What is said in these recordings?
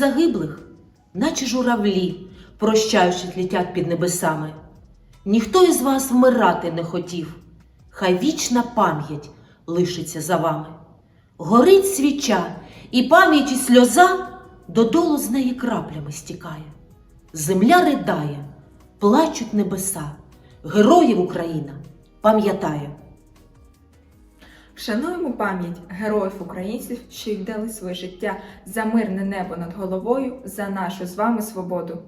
загиблих, наче журавлі, прощаючись, літять під небесами. Ніхто із вас вмирати не хотів, хай вічна пам'ять лишиться за вами. Горить свіча, і пам'ять і сльоза додолу з неї краплями стікає. Земля ридає, плачуть небеса, героїв Україна пам'ятає. Вшануємо пам'ять героїв українців, що віддали своє життя за мирне небо над головою, за нашу з вами свободу.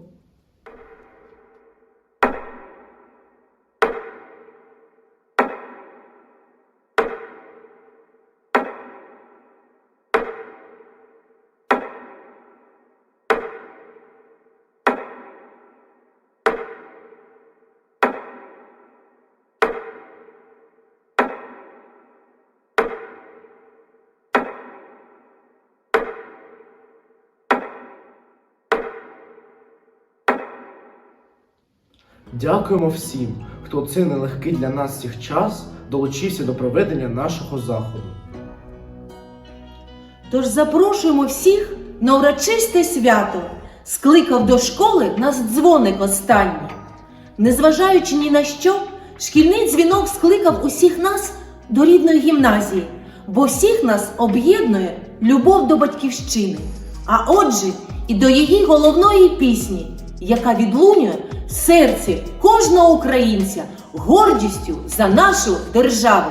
Дякуємо всім, хто у цей нелегкий для нас всіх час долучився до проведення нашого заходу. Тож запрошуємо всіх на урочисте свято, скликав до школи нас дзвоник останній. Незважаючи ні на що, шкільний дзвінок скликав усіх нас до рідної гімназії, бо всіх нас об'єднує любов до батьківщини, а отже, і до її головної пісні, яка відлунює серці кожного українця гордістю за нашу державу.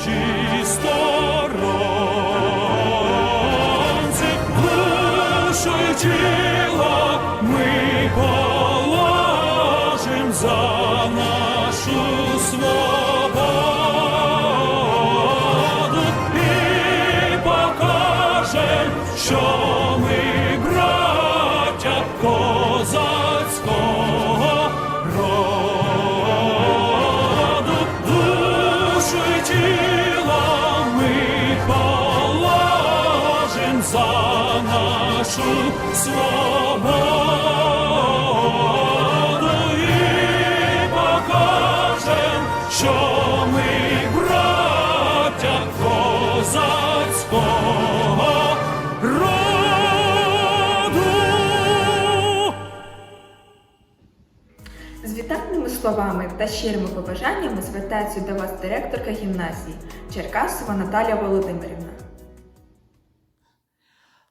душу словами та щирими побажаннями звертається до вас директорка гімназії Черкасова Наталія Володимирівна.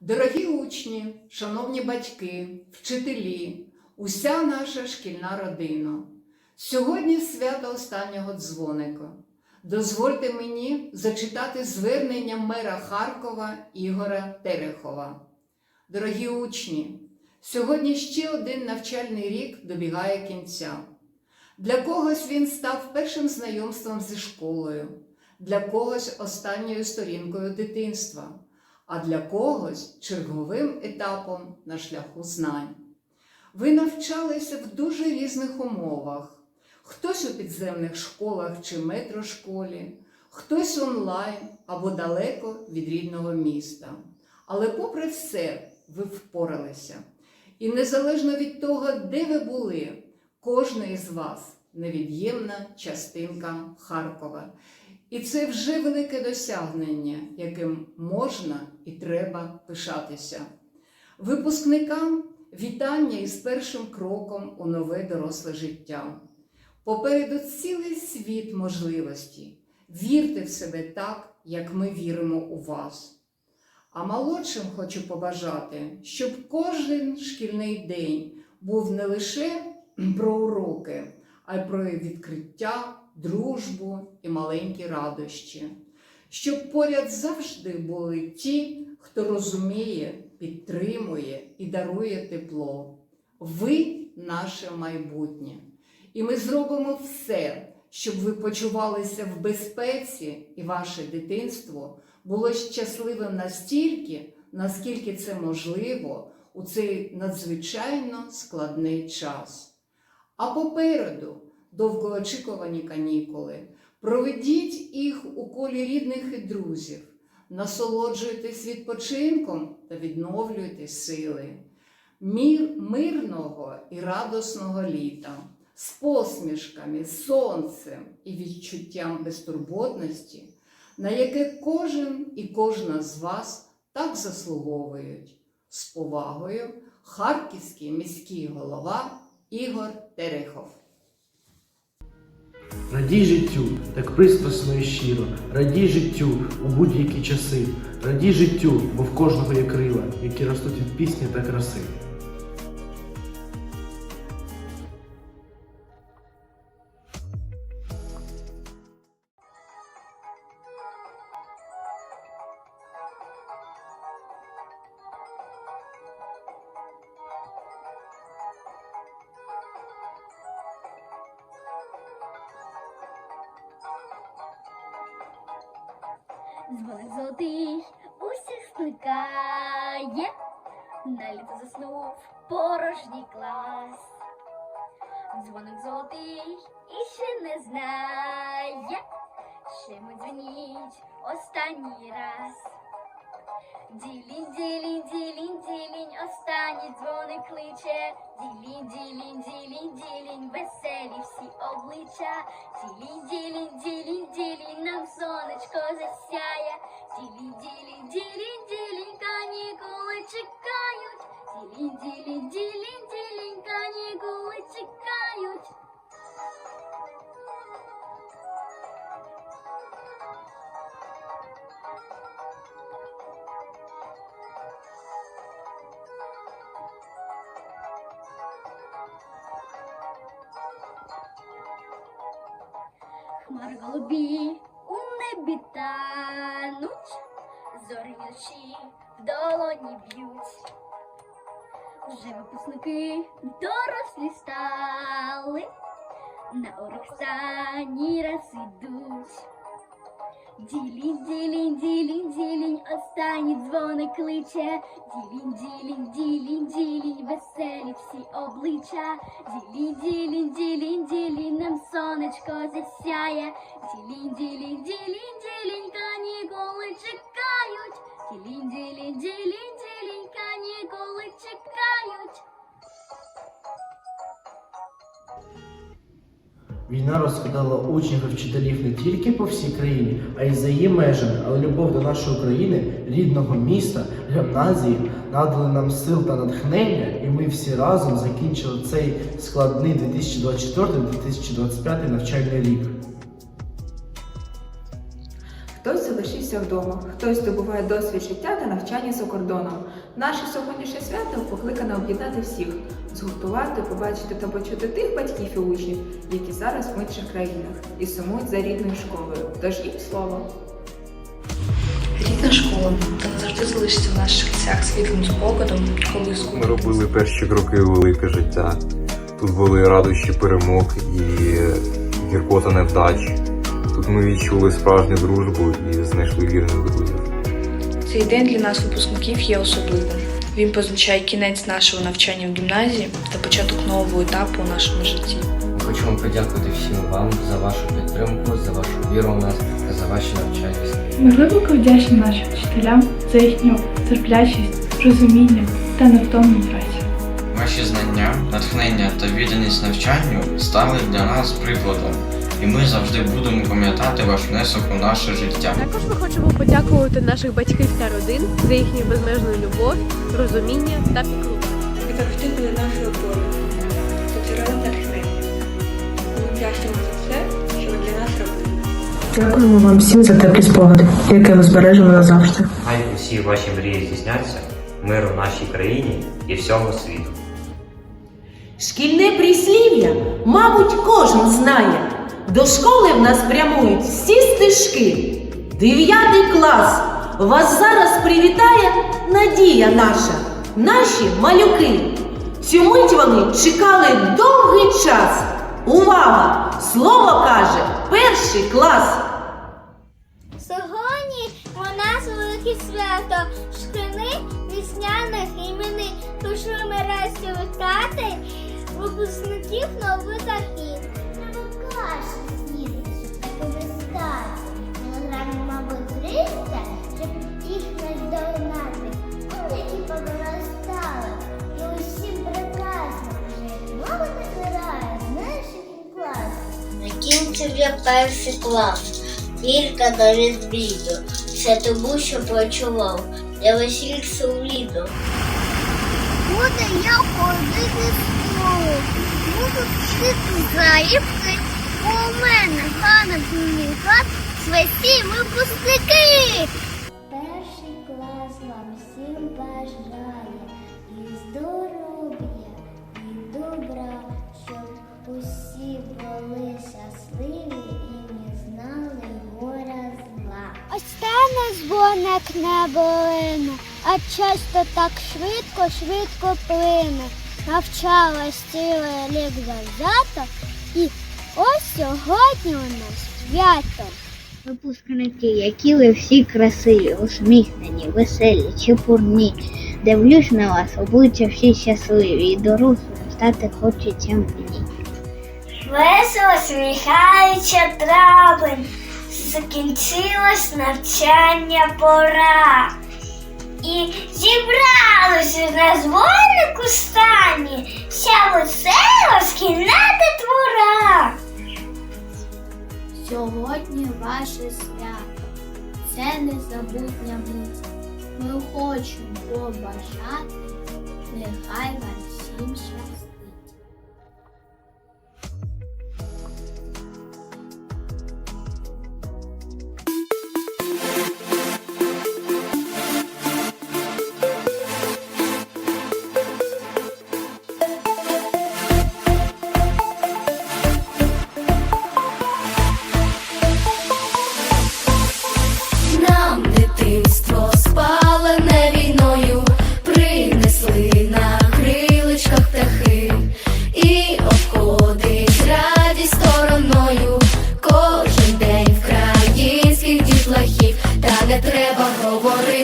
Дорогі учні, шановні батьки, вчителі, уся наша шкільна родина. Сьогодні свято останнього дзвоника. Дозвольте мені зачитати звернення мера Харкова Ігоря Терехова. Дорогі учні, сьогодні ще один навчальний рік добігає кінця. Для когось він став першим знайомством зі школою, для когось останньою сторінкою дитинства а для когось черговим етапом на шляху знань. Ви навчалися в дуже різних умовах: хтось у підземних школах чи метрошколі, хтось онлайн або далеко від рідного міста. Але, попри все, ви впоралися. І незалежно від того, де ви були, кожен із вас невід'ємна частинка Харкова. І це вже велике досягнення, яким можна і треба пишатися. Випускникам вітання із першим кроком у нове доросле життя. Попереду цілий світ можливостей. Вірте в себе так, як ми віримо у вас. А молодшим хочу побажати, щоб кожен шкільний день був не лише про уроки, а й про відкриття, дружбу і маленькі радощі. Щоб поряд завжди були ті, хто розуміє, підтримує і дарує тепло. Ви наше майбутнє. І ми зробимо все, щоб ви почувалися в безпеці і ваше дитинство було щасливим настільки, наскільки це можливо у цей надзвичайно складний час. А попереду довгоочікувані канікули. Проведіть їх у колі рідних і друзів, насолоджуйтесь відпочинком та відновлюйте сили. Мір мирного і радісного літа з посмішками, сонцем і відчуттям безтурботності, на яке кожен і кожна з вас так заслуговують. З повагою, харківський міський голова Ігор Терехов. Радій життю, так пристрасно і щиро, радій життю у будь-які часи, радій життю, бо в кожного є крила, які ростуть від пісні та краси. Дзвоник золотий усіх скликає, на літо заснув порожній клас. Дзвоник золотий і ще не знає, ми дзвоніть останній раз. Ділінь, ділінь, ділінь, ділінь, останній дзвоник кличе. Ділінь, ділінь, ділінь, ділінь, веселі всі обличчя. Ділінь, ділінь, ділінь, сонечко засяє. Ділінь, ділінь, ділінь, ділінь, канікули чекають. Ділінь, ділінь, ділінь, ділінь, канікули чекають. Хмар голубі у небі тануть, зорі вночі в долоні б'ють. Вже випускники дорослі стали, на урок останній раз ідуть. Ділінь, ділінь, ділінь, ділінь, останній дзвоник кличе. Ділінь, ділінь, ділінь, ділінь, веселі всі обличчя. Ділінь, ділінь, ділінь, ділінь, нам сонечко засяє. Ділінь, ділінь, ділінь, ділінь, канікули чекають. Ділінь, ділінь, ділінь, ділінь, канікули чекають. Війна розкидала учнів і вчителів не тільки по всій країні, а й за її межами, але любов до нашої країни, рідного міста, гімназії надали нам сил та натхнення, і ми всі разом закінчили цей складний 2024-2025 навчальний рік. Хтось вдома, хтось здобуває досвід життя та навчання за кордоном. Наше сьогоднішнє свято покликане об'єднати всіх, згуртувати, побачити та почути тих батьків і учнів, які зараз в інших країнах і сумують за рідною школою. Тож їм слово. Рідна школа та назавжди залишиться в наших серцях світлим спогадом, коли Ми робили перші кроки у велике життя. Тут були радощі перемог і гіркота невдач. Ми відчули справжню дружбу і знайшли вірних друзів. цей день для нас, випускників, є особливим. Він позначає кінець нашого навчання в гімназії та початок нового етапу у нашому житті. Хочемо подякувати всім вам за вашу підтримку, за вашу віру в нас та за ваші навчання. Ми глибоко вдячні нашим вчителям за їхню терплячість, розуміння та невтомну працю. Ваші знання, натхнення та відданість навчанню стали для нас прикладом, і ми завжди будемо пам'ятати ваш внесок у наше життя. Також ми хочемо подякувати наших батьків та родин за їхню безмежну любов, розуміння та піклування. Ви завжди були нашою опорою, джерелом натхнення. Ми вдячні за все, що ви для нас робили. Дякуємо вам всім за теплі спогади, які ми збережемо назавжди. Хай усі ваші мрії здійсняться, миру нашій країні і всьому світу. Шкільне прислів'я, мабуть, кожен знає. До школи в нас прямують всі стежки. Дев'ятий клас, Вас зараз привітає надія наша, наші малюки. Цю мить вони чекали довгий час. Увага! Слово каже перший клас. Сьогодні у нас велике свято, шкільних вісняних імені. Тож ми вітати випускників нових захід. Каші снідати, повертати. Кілограмів, мабуть, 300, щоб їх не. Он які повиростали, і усім прекрасно назирає, знаєш, який клас. Закінчив я перший клас. Тільки до відбіду. Все тому, що працював. Я весільця у ліду. Буде я ходити школу. Буду вчити заїбки. У мене гарна комунікат. Святі випускники. Перший клас вам всім бажає. І здоров'я, і добра, щоб усі були щасливі і не знали горя зла. Остане дзвоник небо а часто так швидко, швидко плине. Навчалась ціле лік завзято, і ось сьогодні у нас свято. Випускники, які ви всі красиві, усміхнені, веселі, чепурні. Дивлюсь на вас, обличчя всі щасливі, і дорослим стати хочеться мені. Весело сміхаюча травень, закінчилось навчання пора. І зібралося на дзвонику стані, вся весела шкільна твора. Сьогодні ваше свято, це незабутня мить. Ми хочемо побажати, нехай вам всім щастить.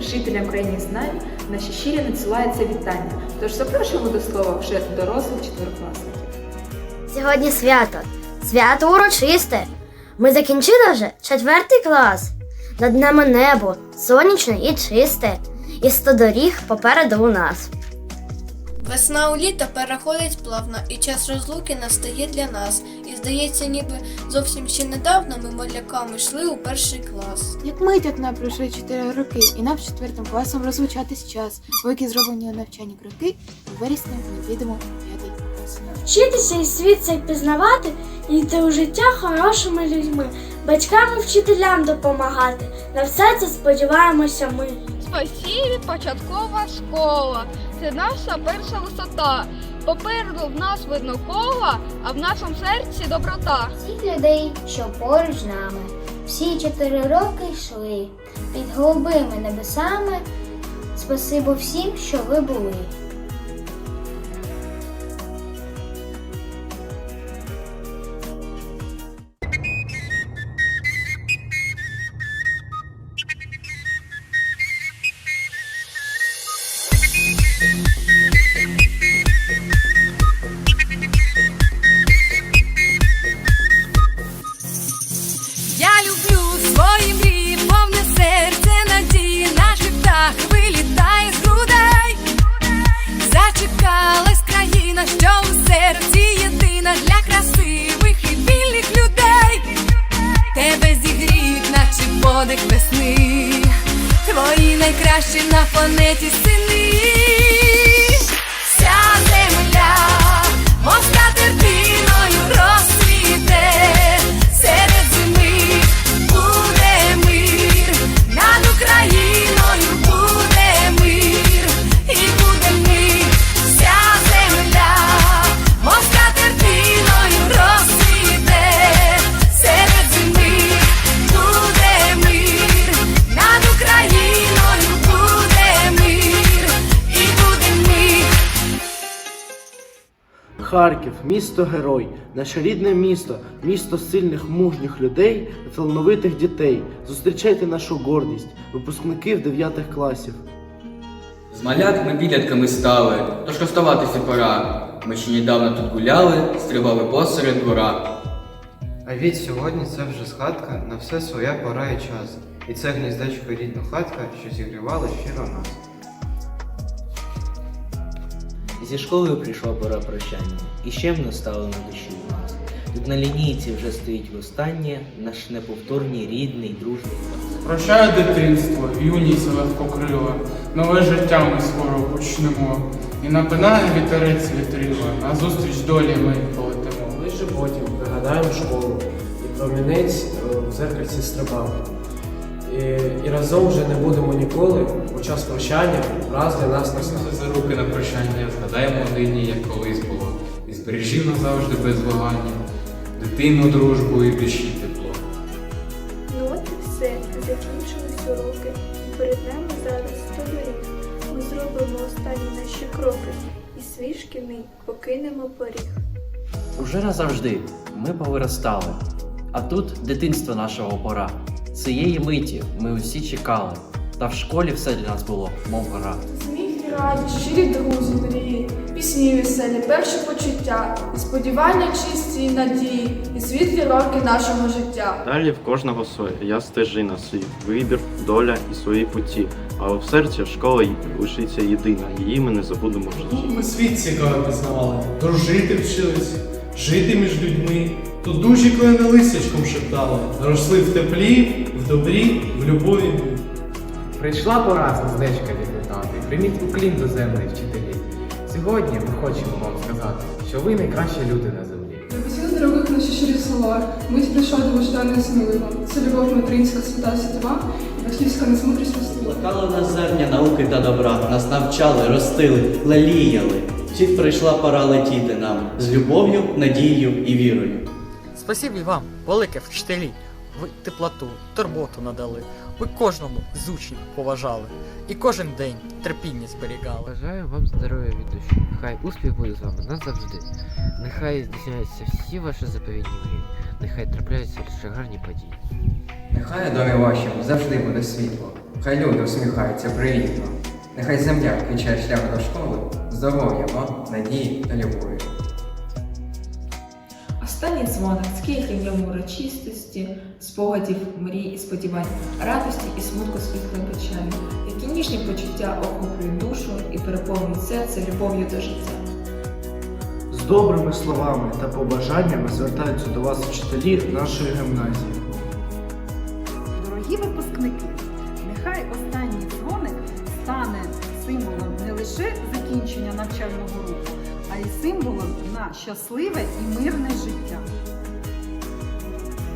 Жителям країни знань наші щирі надсилаються вітання. Тож запрошуємо до слова вже дорослих четверокласників. Сьогодні свято. Свято урочисте. Ми закінчили вже четвертий клас. Над нами небо сонячне і чисте. І сто доріг попереду у нас. Весна у літо переходить плавно, і час розлуки настає для нас. І здається, ніби зовсім ще недавно ми маляками йшли у перший клас. Як мить одна пройшли 4 роки, і нам з четвертим класом розлучатись час. Великі зроблені у навчанні кроки, у вересні ми підемо п'ятий клас. Вчитися і світ цей пізнавати, і йти у життя хорошими людьми, батькам і вчителям допомагати. На все це сподіваємося ми. Спасибі, початкова школа. Це наша перша висота. Попереду в нас видно кола, а в нашому серці доброта. Всіх людей, що поруч з нами, всі чотири роки йшли під голубими небесами. Спасибо всім, що ви були. Найкращі на планеті сини. Місто герой, наше рідне місто, місто сильних мужніх людей та талановитих дітей. Зустрічайте нашу гордість, випускників 9 класів. З малятами підлітками стали, тож розставатися пора. Ми ще недавно тут гуляли, стрибали посеред двора. А від сьогодні це вже згадка на все своя пора і час. І це гніздечко рідна хатка, що зігрівала щиро нас. Зі школою прийшла пора прощання, і ще б стало на душі у нас. Тут на лінійці вже стоїть востаннє наш неповторний рідний дружний клас. Прощаю дитинство, юність легко крила, нове життя ми скоро почнемо. І напинає вітерець вітрила, назустріч долі ми полетимо. Лише потім пригадаємо школу, і промінець е, в зеркальці стрибав. І, разом вже не будемо ніколи, бо час прощання раз для нас настав. за руки на прощання, згадаємо нині, як колись було, і збережів назавжди без вагання, дитину, дружбу і душі тепло. Ну от і все, закінчились уроки. Перед нами зараз сто доріг. Ми зробимо останні наші кроки і свій шкільний покинемо поріг. Уже назавжди ми повиростали, а тут дитинство нашого пора. Цієї миті ми усі чекали, та в школі все для нас було, мов гра. Сміх і радість, щирі друзі, мрії, пісні веселі, перші почуття, і сподівання чисті і надії, і світлі роки нашого життя. Далі в кожного своє, я стежина, свій вибір, доля і свої путі. Але в серці школа лишиться єдина, її ми не забудемо в житті. Ми світ цікаво пізнавали, дружити вчились, жити між людьми. Тут дужі клени лисячком шептали, росли в теплі, в добрі, в любові. Прийшла пора сердечка відлітати. Прийміть уклін до землі вчителі. Сьогодні ми хочемо вам сказати, що ви найкращі люди на землі. Записали дорогих наші щирі слова, мить прийшла довождана і смілива. Це любов материнська свята світова, і батьківська несмудрість ростила. Плекали нас зерня науки та добра, нас навчали, ростили, леліяли. Втім прийшла пора летіти нам з любов'ю, надією і вірою. Спасибі вам, велике вчителі. Ви теплоту, турботу надали. Ви кожному з учнів поважали. І кожен день терпіння зберігали. Бажаю вам здоров'я від душі. Хай успіх буде з вами назавжди. Нехай здійсняються всі ваші заповідні мрії. Нехай трапляються лише гарні події. Нехай домі вашому завжди буде світло. Хай люди усміхаються привітно. Нехай земля квічає шлях до школи, здоров'я вам, надії та любові. Останній дзвоник, скільки в ньому урочистості, спогадів, мрій і сподівань, радості і смутку світлої печалі, які ніжні почуття охоплюють душу і переповнюють серце любов'ю до життя. З добрими словами та побажаннями звертаються до вас вчителі нашої гімназії. На щасливе і мирне життя.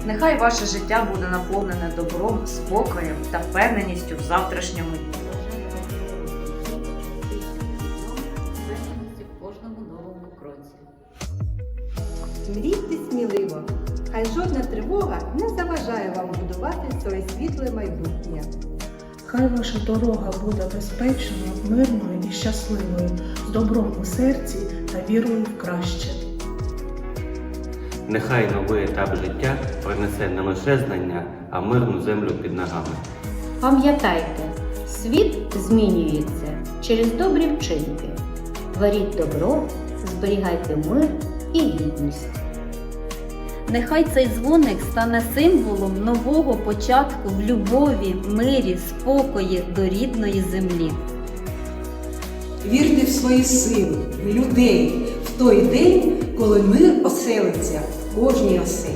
Нехай ваше життя буде наповнене добром, спокоєм та впевненістю в завтрашньому дні. кожному новому кроці. Мрійте сміливо, хай жодна тривога не заважає вам будувати своє світле майбутнє. Хай ваша дорога буде безпечною, мирною і щасливою, з добром у серці вірою в краще. Нехай новий етап життя принесе не лише знання, а мирну землю під ногами. Пам'ятайте, світ змінюється через добрі вчинки. Творіть добро, зберігайте мир і гідність. Нехай цей дзвоник стане символом нового початку в любові, мирі, спокої до рідної землі. Вірте в свої сили, в людей, в той день, коли мир оселиться в кожній оселі.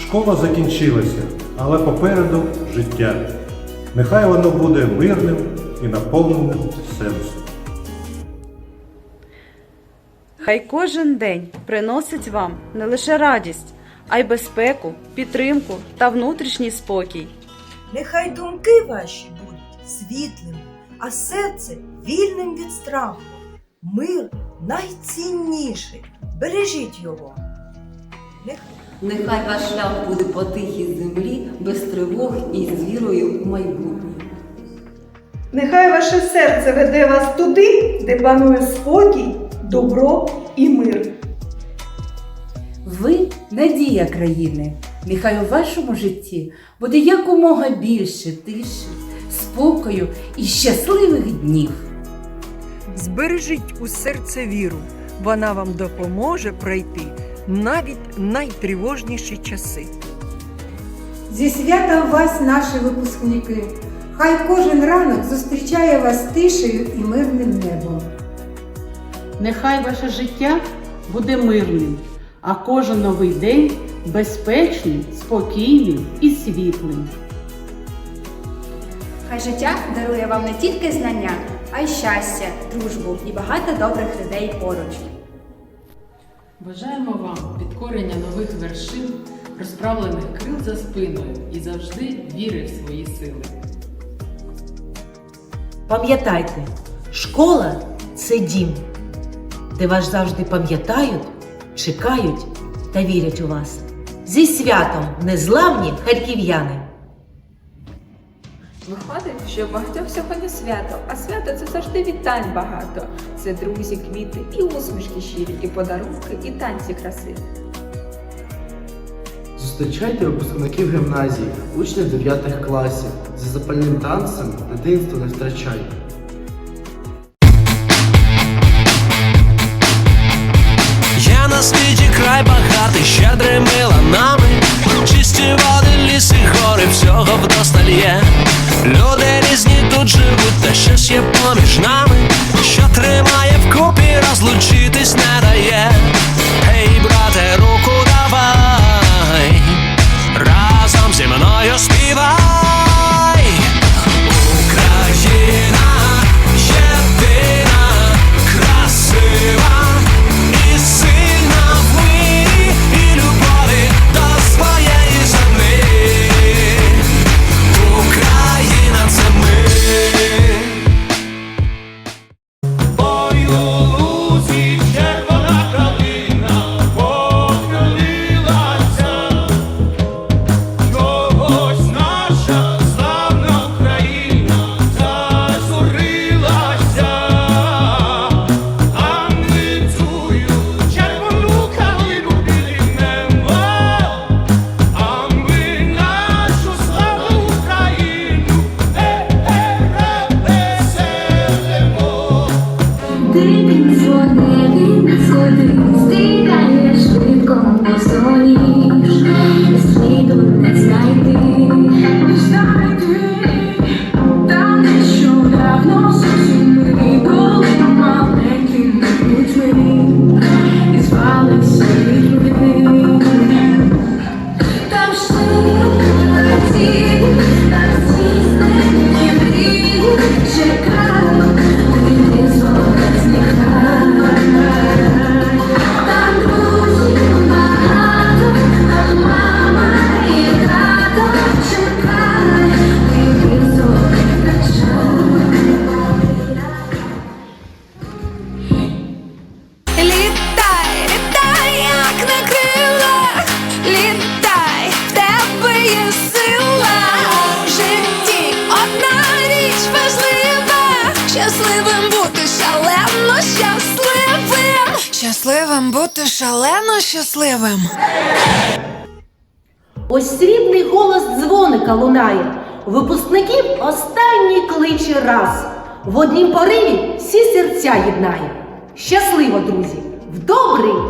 Школа закінчилася, але попереду життя. Нехай воно буде мирним і наповненим сенсом. Хай кожен день приносить вам не лише радість, а й безпеку, підтримку та внутрішній спокій. Нехай думки ваші будуть світлими, а серце вільним від страху. Мир найцінніший. Бережіть його. Нехай Нехай ваш шлях буде по тихій землі, без тривог і з вірою в майбутнє. Нехай ваше серце веде вас туди, де панує спокій, добро і мир. Ви надія країни. Нехай у вашому житті буде якомога більше тиші, спокою і щасливих днів. Збережіть у серце віру, вона вам допоможе пройти навіть найтривожніші часи. Зі святом вас, наші випускники! Хай кожен ранок зустрічає вас тишею і мирним небом. Нехай ваше життя буде мирним, а кожен новий день безпечним, спокійним і світлим. Хай життя дарує вам не тільки знання, а й щастя, дружбу і багато добрих людей поруч. Бажаємо вам підкорення нових вершин, розправлених крил за спиною і завжди віри в свої сили. Пам'ятайте, школа це дім, де вас завжди пам'ятають, чекають та вірять у вас. Зі святом незламні харків'яни! Виходить, що в багатьох сьогодні свято, а свято це завжди вітань багато. Це друзі, квіти і усмішки щирі, і подарунки, і танці красиві. Зустрічайте випускників гімназії, учнів 9 класів. За запальним танцем дитинство не втрачайте. Є на світі край багатий, щедрими ланами, чисті води, ліси, гори, всього вдосталь є. Люди різні тут живуть, та щось є поміж нами,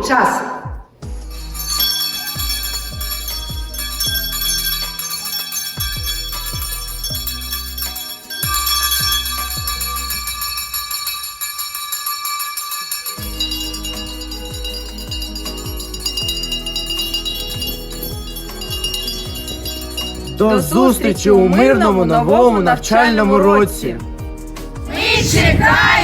час! До зустрічі у мирному новому навчальному році! Ми чекаємо!